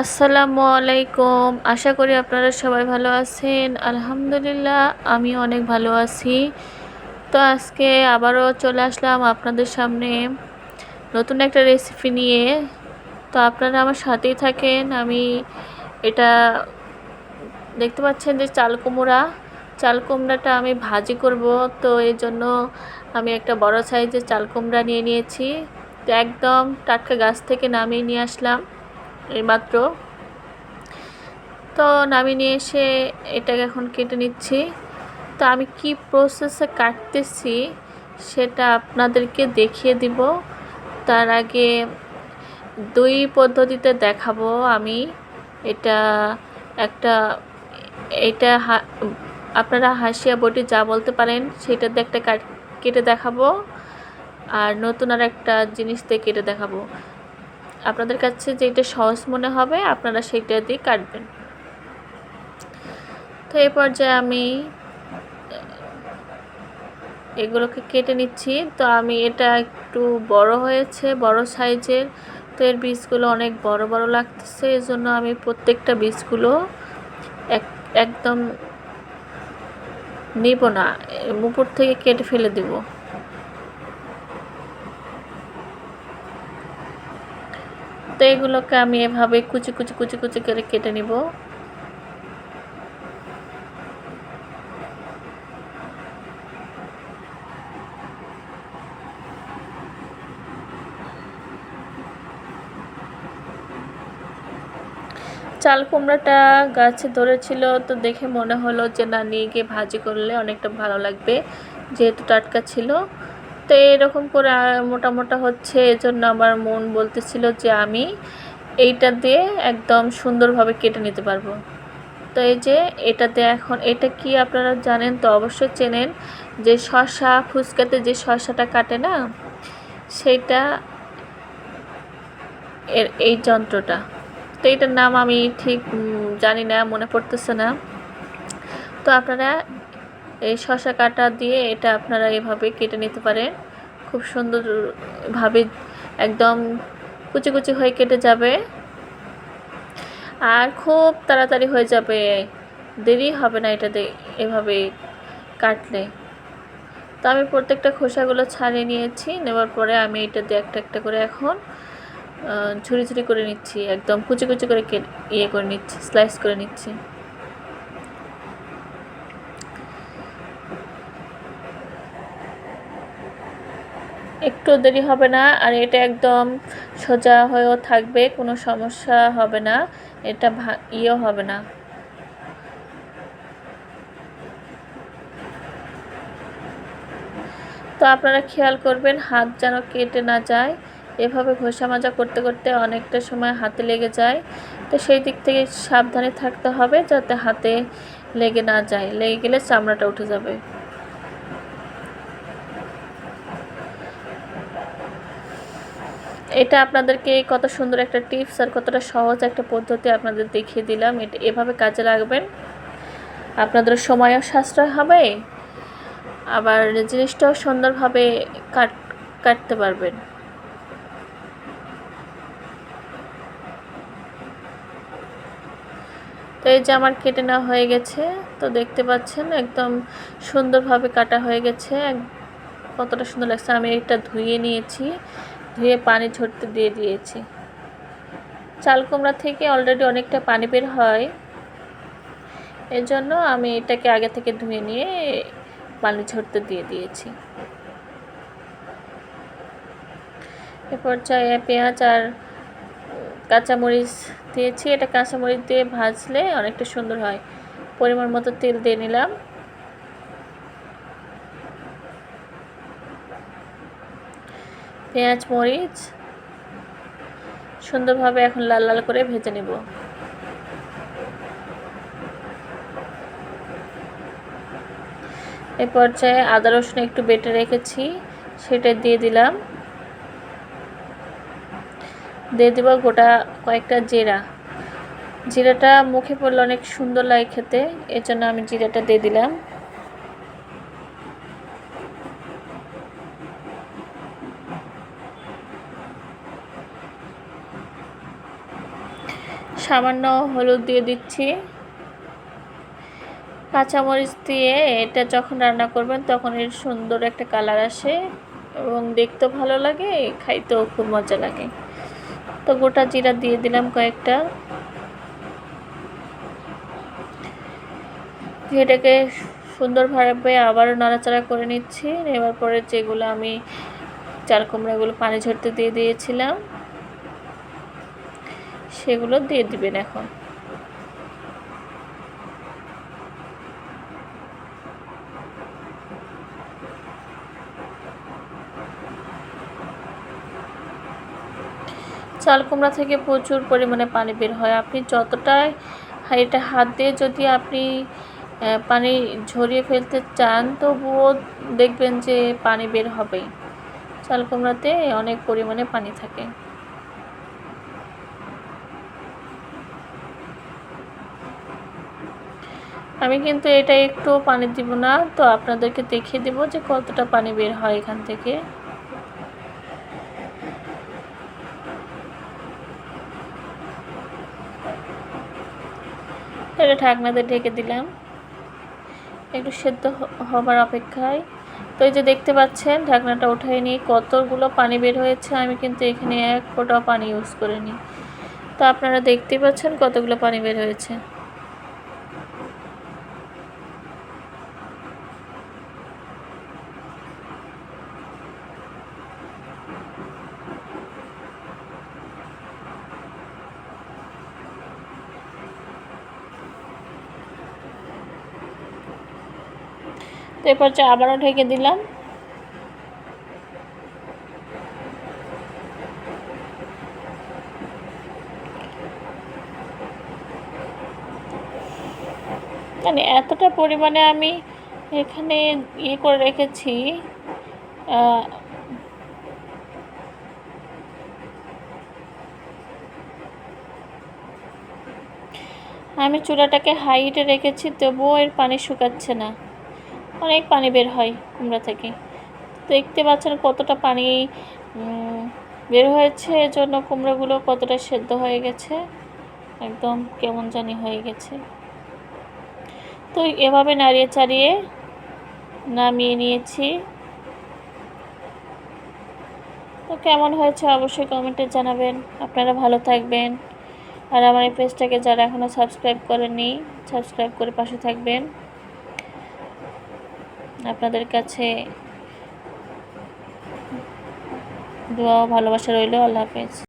আসসালামু আলাইকুম। আশা করি আপনারা সবাই ভালো আছেন। আলহামদুলিল্লাহ, আমি অনেক ভালো আছি। তো আজকে আবারও চলে আসলাম আপনাদের সামনে নতুন একটা রেসিপি নিয়ে। তো আপনারা আমার সাথেই থাকেন। আমি এটা দেখতে পাচ্ছেন যে চাল কুমড়া। চাল কুমড়াটা আমি ভাজি করব। তো এই জন্য আমি একটা বড় সাইজের চাল কুমড়া নিয়ে নিয়েছি। তো একদম টাটকা গাছ থেকে নামিয়ে নিয়ে আসলাম। এইমাত্র। তো নামিয়ে নিয়ে এসে এটাকে এখন কেটে নিচ্ছি। তো আমি কি প্রসেসে কাটতেছি সেটা আপনাদেরকে দেখিয়ে দিব। তার আগে দুই পদ্ধতিতে দেখাবো আমি। এটা একটা, এটা আপনারা হাসিয়া বটি যা বলতে পারেন সেটাতে একটা কেটে দেখাবো। আর নতুন আর একটা জিনিস দিয়ে কেটে দেখাবো। আপনাদের কাছে যেটা সহজ মনে হবে, আপনারা সেইটা দিয়ে কাটবেন। তো এই পর্যায়ে আমি এগুলোকে কেটে নিচ্ছি। তো আমি এটা একটু বড় হয়েছে, বড় সাইজের। তো এর বীজগুলো অনেক বড় বড় লাগতেছে। এই জন্য আমি প্রত্যেকটা বীজগুলো এক, একদম নিব না, উপর থেকে কেটে ফেলে দেবো। তো এগুলোকে আমি এভাবে কুচি কুচি কুচি কুচি করে কেটে নিব। চাল কুমড়াটা গাছে ধরেছিল তো দেখে মনে হলো যে, না, নিয়ে গিয়ে ভাজি করলে অনেকটা ভালো লাগবে। যেহেতু টাটকা ছিল তো এরকম করে মোটা মোটা হচ্ছে, এজন্য আমার মন বলতেছিল যে আমি এইটা দিয়ে একদম সুন্দরভাবে কেটে নিতে পারব। তো এই যে এটাতে এখন, এটা কি আপনারা জানেন? তো অবশ্যই চেনেন যে শশা ফুচকাতে যে শশাটা কাটে না, সেইটা এর, এই যন্ত্রটা। তো এটার নাম আমি ঠিক জানি না, মনে পড়তেছে না। তো আপনারা এই শশা কাটা দিয়ে এটা আপনারা এভাবে কেটে নিতে পারেন। খুব সুন্দরভাবে একদম কুচি কুচি হয়ে কেটে যাবে। আর খুব তাড়াতাড়ি হয়ে যাবে। দেরি হবে না এটাতে এভাবে কাটলে। তো আমি প্রত্যেকটা খোসাগুলো ছাড়িয়ে নিয়েছি। নেওয়ার পরে আমি এটা দিয়ে একটা একটা করে এখন ঝুড়ি ঝুড়ি করে নিচ্ছি। একদম কুচি কুচি করে ইয়ে করে নিচ্ছি, স্লাইস করে নিচ্ছি। একটু দেরি হবে না, আর এটা একদম সোজা হয়েও থাকবে, কোনো সমস্যা হবে না, এটা ইয়েও হবে না। তো আপনারা খেয়াল করবেন, হাত যেন কেটে না যায়, এভাবে ঘষা মাজা করতে করতে অনেকটা সময় হাতে লেগে যায়। তো সেই দিক থেকে সাবধানে থাকতে হবে যাতে হাতে লেগে না যায়, লেগে গেলে চামড়াটা উঠে যাবে। এটা আপনাদেরকে কত সুন্দর একটা টিপস আর কতটা সহজ একটা পদ্ধতি আপনাদের দেখিয়ে দিলাম। এটা এভাবে কাজে লাগবেন। আপনাদের সময়ও সাশ্রয় হবে। আবার জিনিসটাও সুন্দরভাবে কাট, কাটতে পারবেন। তো এই যে আমার কেটে নেওয়া হয়ে গেছে, তো দেখতে পাচ্ছেন একদম সুন্দরভাবে কাটা হয়ে গেছে। কতটা সুন্দর লাগছে। আমি এটা ধুয়ে নিয়েছি। ধুয়ে পানি ঝরতে দিয়ে দিয়েছি। চাল কুমড়া থেকে অলরেডি অনেকটা পানি বের হয়। এজন্য আমি এটাকে আগে থেকে ধুয়ে নিয়ে পানি ঝরতে দিয়ে দিয়েছি। এ পর্যায়ে পেঁয়াজ আর কাঁচামরিচ দিয়েছি। এটা কাঁচামরিচ দিয়ে ভাজলে অনেকটা সুন্দর হয়। পরিমাণ মতো তেল দিয়ে নিলাম। পেঁয়াজ, মরিচ সুন্দরভাবে এখন লাল লাল করে ভেজে নেব। এ পর্যায়ে আদা, রসুন একটু বেটে রেখেছি, সেটা দিয়ে দিলাম। দিয়ে দেবো গোটা কয়েকটা জিরা। জিরাটা মুখে পড়লে অনেক সুন্দর লাগে খেতে এর জন্য আমি জিরাটা দিয়ে দিলাম। সামান্য হলুদ দিয়ে দিচ্ছি। কাঁচামরিচ দিয়ে এটা যখন রান্না করবেন তখন এর সুন্দর একটা কালার আসে এবং দেখতেও ভালো লাগে, খাইতেও খুব মজা লাগে। তো গোটা জিরা দিয়ে দিলাম কয়েকটা। এটাকে সুন্দরভাবে আবারও নাড়াচাড়া করে নিচ্ছি। নেবার পরে যেগুলো আমি চাল কুমড়াগুলো পানি ঝরতে দিয়ে দিয়েছিলাম। সেগুলো দিয়ে দিবেন এখন। চাল কুমড়া থেকে প্রচুর পরিমাণে পানি বের হয়। আপনি যতটাই এটা হাত দিয়ে যদি আপনি পানি ঝরিয়ে ফেলতে চান, তবুও দেখবেন যে পানি বের হবেই। চাল কুমড়াতে অনেক পরিমাণে পানি থাকে। আমি কিন্তু এটা একটু পানি দিব না, তো আপনাদেরকে দেখিয়ে দেব যে কতটা পানি বের হয় এখান থেকে। এটা ঢাকনাতে ঢেকে দিলাম। একটু সেদ্ধ হবার অপেক্ষায়। তো এই যে দেখতে পাচ্ছেন, ঢাকনাটা উঠাই নিয়ে কতগুলো পানি বের হয়েছে, আমি কিন্তু এখানে এক ফোঁটাও পানি ইউজ করিনি। তো আপনারা দেখতেই পাচ্ছেন কতগুলো পানি বের হয়েছে। তো এরপর চা আবারও ঢেকে দিলাম। মানে এতটা পরিমাণে আমি এখানে ইয়ে করে রেখেছি আমি চুলাটাকে হাইটে রেখেছি, তবুও এর পানি শুকাচ্ছে না। অনেক পানি বের হয় কুমড়া থেকে। দেখতে পাচ্ছেন কতটা পানি বের হয়েছে। এজন্য কুমড়োগুলো কতটা সেদ্ধ হয়ে গেছে, একদম কেমন জানি হয়ে গেছে। তো এভাবে নাড়িয়ে চাড়িয়ে নামিয়ে নিয়েছি। তো কেমন হয়েছে অবশ্যই কমেন্টে জানাবেন। আপনারা ভালো থাকবেন। আর আমার এই পেজটাকে যারা এখনও সাবস্ক্রাইব করেনি সাবস্ক্রাইব করে পাশে থাকবেন। আপনাদের কাছে দোয়া ভালোবাসা রইল আল্লাহ হাফেজ।